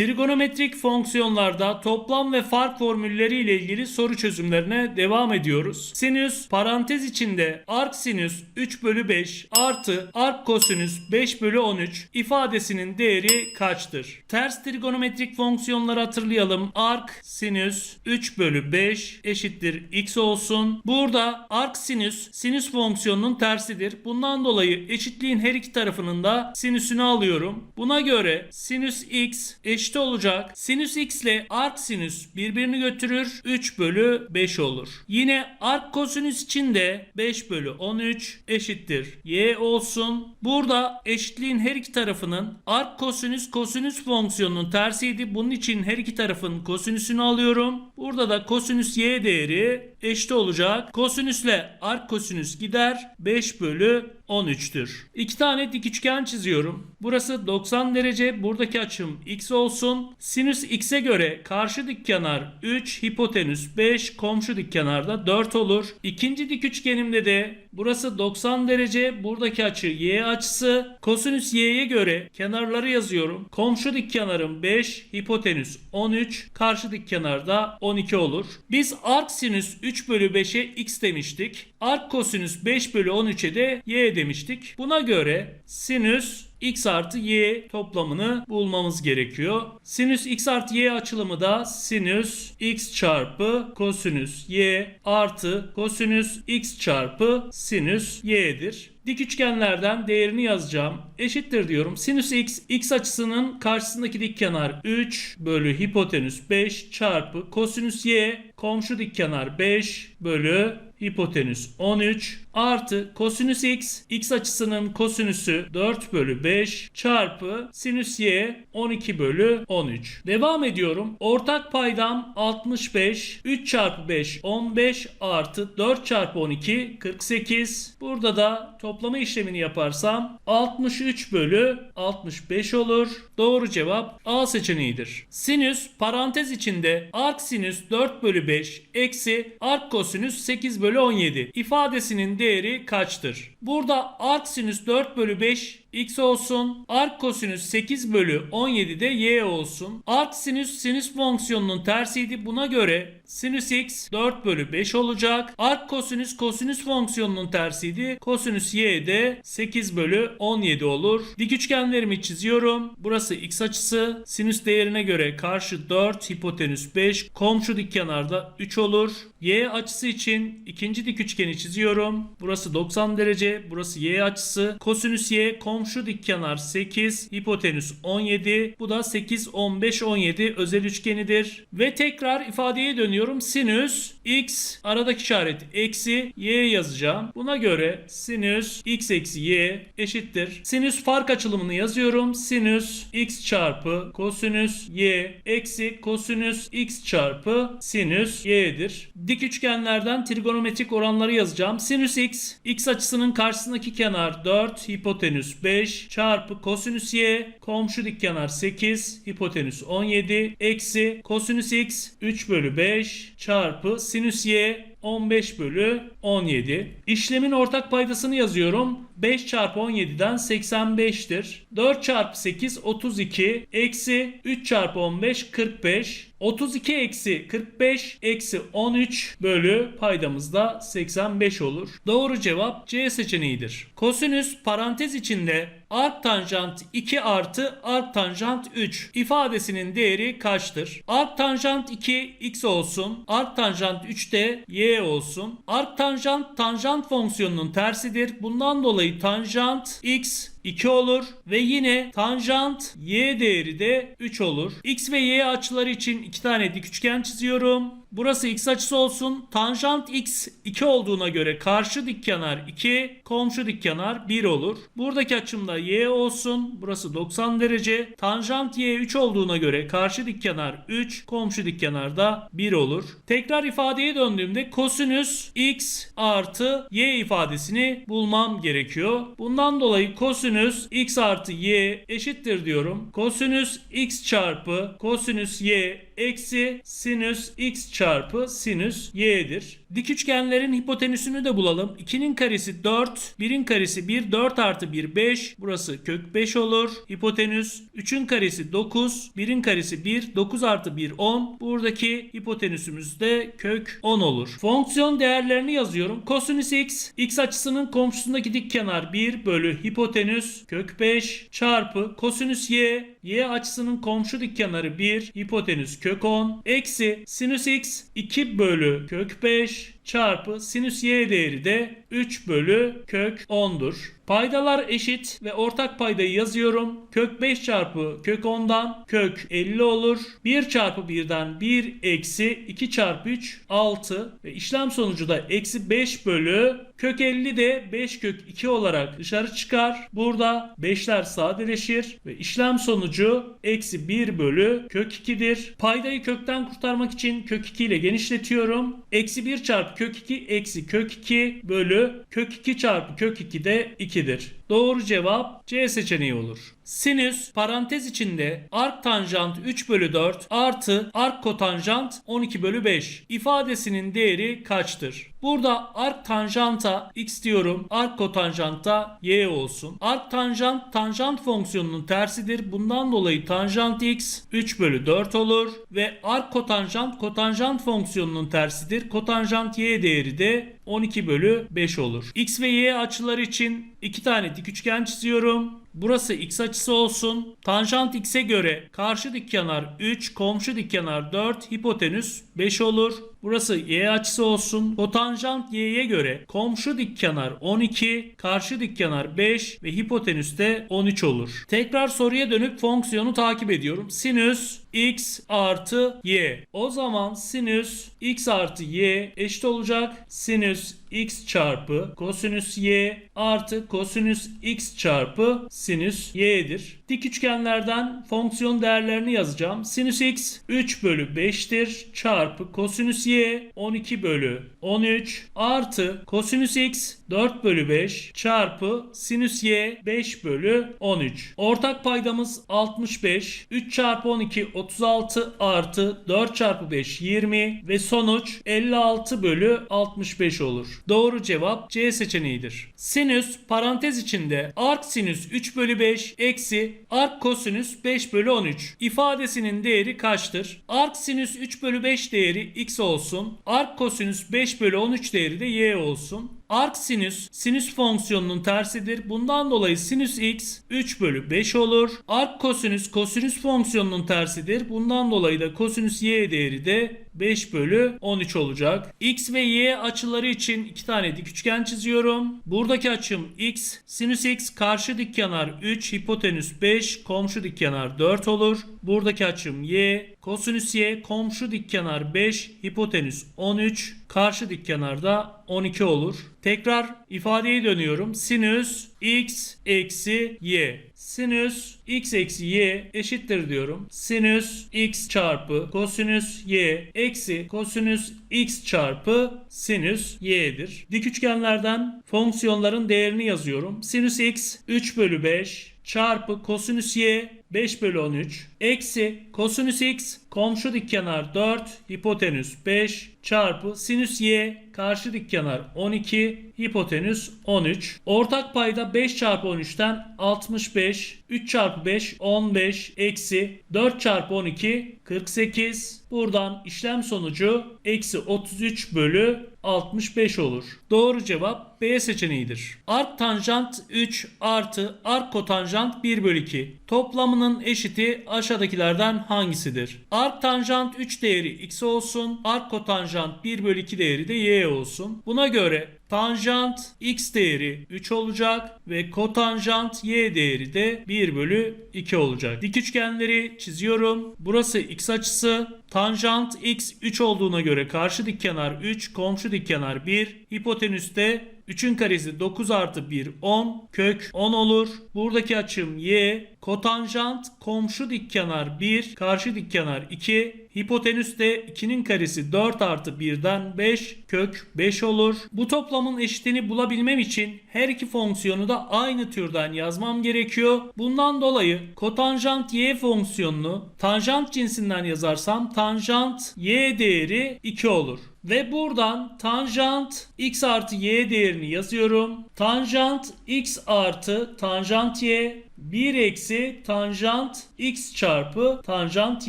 Trigonometrik fonksiyonlarda toplam ve fark formülleri ile ilgili soru çözümlerine devam ediyoruz. Sinüs parantez içinde arc sinüs 3 bölü 5 artı arc kosinüs 5 bölü 13 ifadesinin değeri kaçtır? Ters trigonometrik fonksiyonları hatırlayalım. Arc sinüs 3 bölü 5 eşittir x olsun. Burada arc sinüs sinüs fonksiyonunun tersidir. Bundan dolayı eşitliğin her iki tarafının da sinüsünü alıyorum. Buna göre sinüs x eşit olacak. Sinüs x ile arc sinüs birbirini götürür. 3 bölü 5 olur. Yine arc kosinüs için de 5 bölü 13 eşittir. y olsun. Burada eşitliğin her iki tarafının arc kosinüs kosinüs fonksiyonunun tersiydi. Bunun için her iki tarafın kosinüsünü alıyorum. Burada da kosinüs y değeri eşit olacak. Kosinüsle arc kosinüs gider. 5 bölü 13'tür. İki tane dik üçgen çiziyorum. Burası 90 derece. Buradaki açım x olsun. Sinüs x'e göre karşı dik kenar 3, hipotenüs 5, komşu dik kenarda 4 olur. İkinci dik üçgenimde de burası 90 derece. Buradaki açı y açısı. Kosinüs y'ye göre kenarları yazıyorum. Komşu dik kenarım 5, hipotenüs 13, karşı dik kenarda 12 olur. Biz arc sinüs 3 bölü 5'e x demiştik. Arc kosinüs 5 bölü 13'e de y demiştik. Buna göre sinüs x artı y toplamını bulmamız gerekiyor. Sinüs x artı y açılımı da sinüs x çarpı kosinüs y artı kosinüs x çarpı sinüs y'dir. Dik üçgenlerden değerini yazacağım. Eşittir diyorum. Sinüs x, x açısının karşısındaki dik kenar 3 bölü hipotenüs 5 çarpı kosinüs y komşu dik kenar 5 bölü hipotenüs 13 artı kosinüs x x açısının kosinüsü 4 bölü 5 çarpı sinüs y 12 bölü 13. Devam ediyorum. Ortak paydam 65 3 çarpı 5 15 artı 4 çarpı 12 48. Burada da toplama işlemini yaparsam 63 bölü 65 olur. Doğru cevap A seçeneğidir. Sinüs parantez içinde arc sinüs 4 bölü 5 eksi arc kosinüs 8 bölü 17 ifadesinin değeri kaçtır? Burada arc sinüs 4 bölü 5 x olsun. Arc kosinüs 8 bölü 17 de y olsun. Arc sinüs sinüs fonksiyonunun tersiydi. Buna göre sinüs x 4 bölü 5 olacak. Arc kosinüs kosinüs fonksiyonunun tersiydi. Kosinüs y de 8 bölü 17 olur. Dik üçgenlerimi çiziyorum. Burası x açısı. Sinüs değerine göre karşı 4, hipotenüs 5, komşu dik kenarda 3 olur. Y açısı için ikinci dik üçgeni çiziyorum. Burası 90 derece. Burası y açısı. Kosinüs y komşu dik kenar 8, hipotenüs 17. Bu da 8, 15, 17 özel üçgenidir. Ve tekrar ifadeye dönüyorum. Sinüs x aradaki işaret eksi y yazacağım. Buna göre sinüs x eksi y eşittir. Sinüs fark açılımını yazıyorum. Sinüs x çarpı kosinüs y eksi kosinüs x çarpı sinüs y'dir. Dik üçgenlerden trigonometrik oranları yazacağım. Sinüs x, x açısının karşısındaki kenar 4, hipotenüs 5 çarpı kosinüs y, komşu dik kenar 8, hipotenüs 17 eksi kosinüs x 3 bölü 5 çarpı sinüs y 15 bölü 17. İşlemin ortak paydasını yazıyorum. 5 çarpı 17'den 85'tir. 4 çarpı 8 32 eksi 3 çarpı 15 45. 32 eksi 45 eksi 13 bölü paydamızda 85 olur. Doğru cevap C seçeneğidir. Kosinüs parantez içinde arc tanjant 2 artı arc tanjant 3 ifadesinin değeri kaçtır? Arc tanjant 2 x olsun. Arc tanjant 3 de y olsun. Arc tanjant tanjant fonksiyonunun tersidir. Bundan dolayı tanjant x 2 olur ve yine tanjant y değeri de 3 olur. X ve y açıları için iki tane dik üçgen çiziyorum. Burası x açısı olsun. Tanjant x 2 olduğuna göre karşı dik kenar 2, komşu dik kenar 1 olur. Buradaki açımda y olsun. Burası 90 derece. Tanjant y 3 olduğuna göre karşı dik kenar 3, komşu dik kenar da 1 olur. Tekrar ifadeye döndüğümde kosinüs x artı y ifadesini bulmam gerekiyor. Bundan dolayı kosinüs x artı y eşittir diyorum. Kosinüs x çarpı kosinüs y eksi sinüs x çarpı sinüs y'dir. Dik üçgenlerin hipotenüsünü de bulalım. 2'nin karesi 4, 1'in karesi 1, 4 artı 1 5. Burası kök 5 olur. Hipotenüs 3'ün karesi 9, 1'in karesi 1, 9 artı 1 10. Buradaki hipotenüsümüz de kök 10 olur. Fonksiyon değerlerini yazıyorum. Kosinüs x, x açısının komşusundaki dik kenar 1 bölü hipotenüs kök 5 çarpı kosinüs y, y açısının komşu dik kenarı 1 hipotenüs kök 10 eksi sinüs x 2 bölü kök 5 çarpı sinüs y değeri de 3 bölü kök 10'dur. Paydalar eşit ve ortak paydayı yazıyorum. Kök 5 çarpı kök 10'dan kök 50 olur. 1 çarpı 1'den 1 eksi 2 çarpı 3 6 ve işlem sonucu da eksi 5 bölü kök 50 de 5 kök 2 olarak dışarı çıkar. Burada 5'ler sadeleşir ve işlem sonucu eksi 1 bölü kök 2'dir. Paydayı kökten kurtarmak için kök 2 ile genişletiyorum. Eksi 1 çarpı kök 2 eksi kök 2 bölü kök 2 çarpı kök 2 de 2'dir. Doğru cevap C seçeneği olur. Sinüs parantez içinde ark tanjant 3 bölü 4 artı ark kotanjant 12 bölü 5 ifadesinin değeri kaçtır? Burada ark tanjanta x diyorum. Ark kotanjanta y olsun. Ark tanjant tanjant fonksiyonunun tersidir. Bundan dolayı tanjant x 3 bölü 4 olur. Ve ark kotanjant kotanjant fonksiyonunun tersidir. Kotanjant y değeri de 12 bölü 5 olur. X ve y açıları için iki tane dik üçgen çiziyorum. Burası x açısı olsun. Tanjant x'e göre karşı dik kenar 3, komşu dik kenar 4, hipotenüs 5 olur. Burası y açısı olsun. Kotanjant y'ye göre komşu dik kenar 12, karşı dik kenar 5 ve hipotenüs de 13 olur. Tekrar soruya dönüp fonksiyonu takip ediyorum. Sinüs x artı y. O zaman sinüs x artı y eşit olacak. Sinüs x çarpı kosinüs y artı kosinüs x çarpı sinüs y'dir. Dik üçgenlerden fonksiyon değerlerini yazacağım. Sinüs x 3 bölü 5'tir çarpı kosinüs y 12 bölü 13 artı kosinüs x 4 bölü 5 çarpı sinüs y 5 bölü 13. Ortak paydamız 65. 3 çarpı 12 36 artı 4 çarpı 5 20 ve sonuç 56 bölü 65 olur. Doğru cevap C seçeneğidir. Sinüs parantez içinde arc sinüs 3 bölü 5 eksi arc kosinüs 5 bölü 13 ifadesinin değeri kaçtır? Arc sinüs 3 bölü 5 değeri x olsun. Arc kosinüs 5 bölü 13 değeri de y olsun. Arc sinüs sinüs fonksiyonunun tersidir. Bundan dolayı sinüs x 3 bölü 5 olur. Arc kosinüs kosinüs fonksiyonunun tersidir. Bundan dolayı da kosinüs y değeri de 5 bölü 13 olacak. X ve y açıları için iki tane dik üçgen çiziyorum. Buradaki açım x, sinüs x karşı dik kenar 3, hipotenüs 5, komşu dik kenar 4 olur. Buradaki açım y, kosinüs y komşu dik kenar 5, hipotenüs 13, karşı dik kenarda 12 olur. Tekrar ifadeye dönüyorum. Sinüs x eksi y. Sinüs x eksi y eşittir diyorum. Sinüs x çarpı kosinüs y eksi kosinüs x çarpı sinüs y'dir. Dik üçgenlerden fonksiyonların değerini yazıyorum. Sinüs x 3 bölü 5 çarpı kosinüs y 5 bölü 13 eksi kosinüs x komşu dik kenar 4 hipotenüs 5 çarpı sinüs y karşı dik kenar 12 hipotenüs 13. Ortak payda 5 çarpı 13'ten 65 3 çarpı 5 15 eksi 4 çarpı 12 48 buradan işlem sonucu eksi 33 bölü 65 olur. Doğru cevap B seçeneğidir. Ark tanjant 3 artı ark kotanjant 1 bölü 2. Toplamının eşiti aşağıdakilerden hangisidir? Ark tanjant 3 değeri x olsun. Ark kotanjant 1 bölü 2 değeri de y olsun. Buna göre tanjant x değeri 3 olacak ve kotanjant y değeri de 1 bölü 2 olacak. Dik üçgenleri çiziyorum. Burası x açısı. Tanjant x 3 olduğuna göre karşı dik kenar 3, komşu dik kenar 1. Hipotenüste 3'ün karesi 9 artı 1 10 kök 10 olur. Buradaki açım y. Kotanjant komşu dik kenar 1, karşı dik kenar 2. Hipotenüs de 2'nin karesi 4 artı 1'den 5 kök 5 olur. Bu toplamın eşitini bulabilmem için her iki fonksiyonu da aynı türden yazmam gerekiyor. Bundan dolayı kotanjant y fonksiyonunu tanjant cinsinden yazarsam tanjant y değeri 2 olur. Ve buradan tanjant x artı y değerini yazıyorum. Tanjant x artı tanjant y 1 eksi tanjant x çarpı tanjant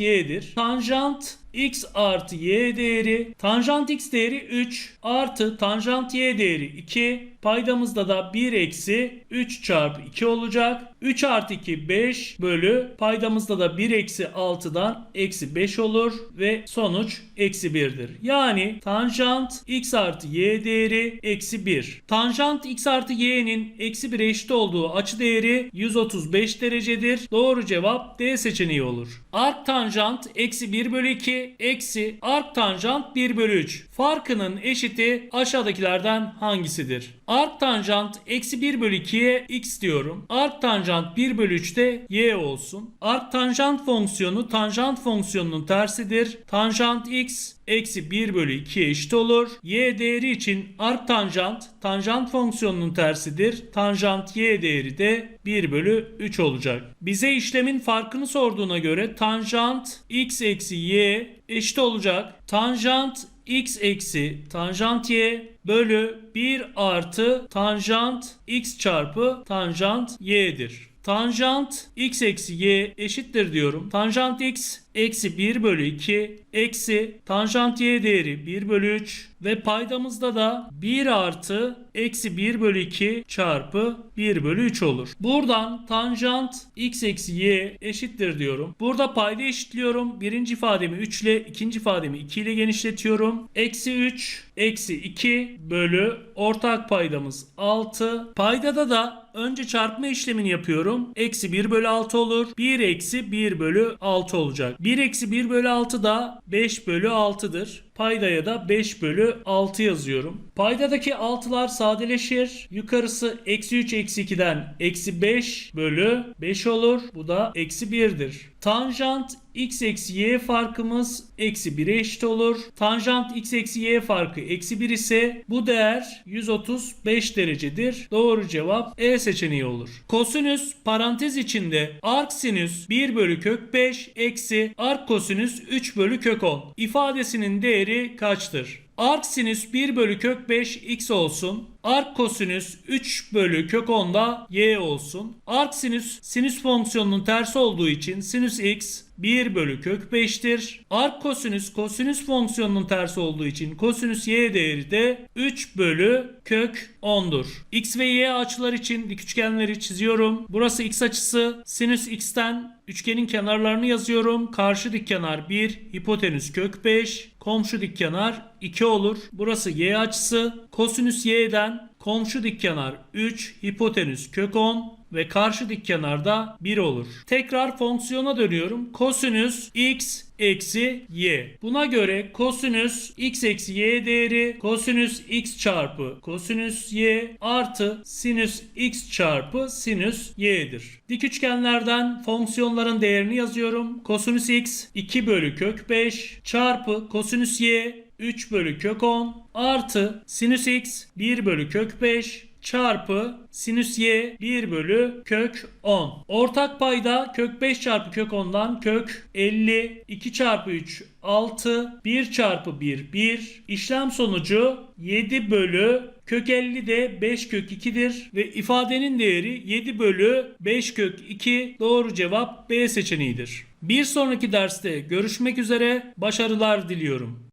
y'dir. Tanjant x artı y değeri tanjant x değeri 3 artı tanjant y değeri 2 paydamızda da 1 eksi 3 çarpı 2 olacak. 3 artı 2 5 bölü paydamızda da 1 eksi 6'dan eksi 5 olur ve sonuç eksi 1'dir. Yani tanjant x artı y değeri eksi 1. Tanjant x artı y'nin eksi 1'e eşit olduğu açı değeri 135 derecedir. Doğru cevap D seçeneği olur. Ark tanjant eksi 1 bölü 2 eksi ark tanjant 1 bölü 3. Farkının eşiti aşağıdakilerden hangisidir? Ark tanjant eksi 1 bölü 2'ye x diyorum. Ark tanjant 1 bölü 3'te y olsun. Ark tanjant fonksiyonu tanjant fonksiyonunun tersidir. Tanjant x eksi 1 bölü 2'ye eşit olur. Y değeri için ark tanjant tanjant fonksiyonunun tersidir. Tanjant y değeri de 1 bölü 3 olacak. Bize işlemin farkını sorduğuna göre tanjant x eksi y eşit olacak. Tanjant x eksi tanjant y bölü 1 artı tanjant x çarpı tanjant y'dir. Tanjant x eksi y eşittir diyorum. Tanjant x eksi 1 bölü 2 eksi tanjant y değeri 1 bölü 3 ve paydamızda da 1 artı eksi 1 bölü 2 çarpı 1 bölü 3 olur. Buradan tanjant x eksi y eşittir diyorum. Burada payda eşitliyorum. Birinci ifademi 3 ile ikinci ifademi 2 ile genişletiyorum. Eksi 3 eksi 2 bölü ortak paydamız 6. Paydada da önce çarpma işlemini yapıyorum. Eksi 1 bölü 6 olur. 1 eksi 1 bölü 6 olacak. 1 eksi 1 bölü 6 da 5 bölü 6'dır. Paydaya da 5 bölü 6 yazıyorum. Paydadaki 6'lar sadeleşir. Yukarısı eksi 3 eksi 2'den eksi 5 bölü 5 olur. Bu da eksi 1'dir. Tanjant x eksi y farkımız eksi 1'e eşit olur. Tanjant x eksi y farkı eksi 1 ise bu değer 135 derecedir. Doğru cevap E seçeneği olur. Kosinüs parantez içinde arc sinüs 1 bölü kök 5 eksi arc kosinüs 3 bölü kök 10 ifadesinin değeri kaçtır? Arc sinüs 1 bölü kök 5 x olsun. Arc kosinüs 3 bölü kök 10 da y olsun. Arc sinüs sinüs fonksiyonunun tersi olduğu için sinüs x 1 bölü kök 5'tir. Arc kosinüs kosinüs fonksiyonunun tersi olduğu için kosinüs y değeri de 3 bölü kök 10'dur. X ve y açılar için dik üçgenleri çiziyorum. Burası x açısı. Sinüs x'ten üçgenin kenarlarını yazıyorum. Karşı dik kenar 1, hipotenüs kök 5, komşu dik kenar 2 olur. Burası y açısı. Kosinüs y'den komşu dik kenar 3, hipotenüs kök 10 ve karşı dik kenarda 1 olur. Tekrar fonksiyona dönüyorum. Kosinüs x eksi y. Buna göre kosinüs x eksi y değeri kosinüs x çarpı kosinüs y artı sinüs x çarpı sinüs y'dir. Dik üçgenlerden fonksiyonların değerini yazıyorum. Kosinüs x 2 bölü kök 5 çarpı kosinüs y 3 bölü kök 10 artı sinüs x 1 bölü kök 5 çarpı sinüs y 1 bölü kök 10. Ortak payda kök 5 çarpı kök 10'dan kök 50 2 çarpı 3 6 1 çarpı 1 1 işlem sonucu 7 bölü kök 50 de 5 kök 2'dir ve ifadenin değeri 7 bölü 5 kök 2 doğru cevap B seçeneğidir. Bir sonraki derste görüşmek üzere başarılar diliyorum.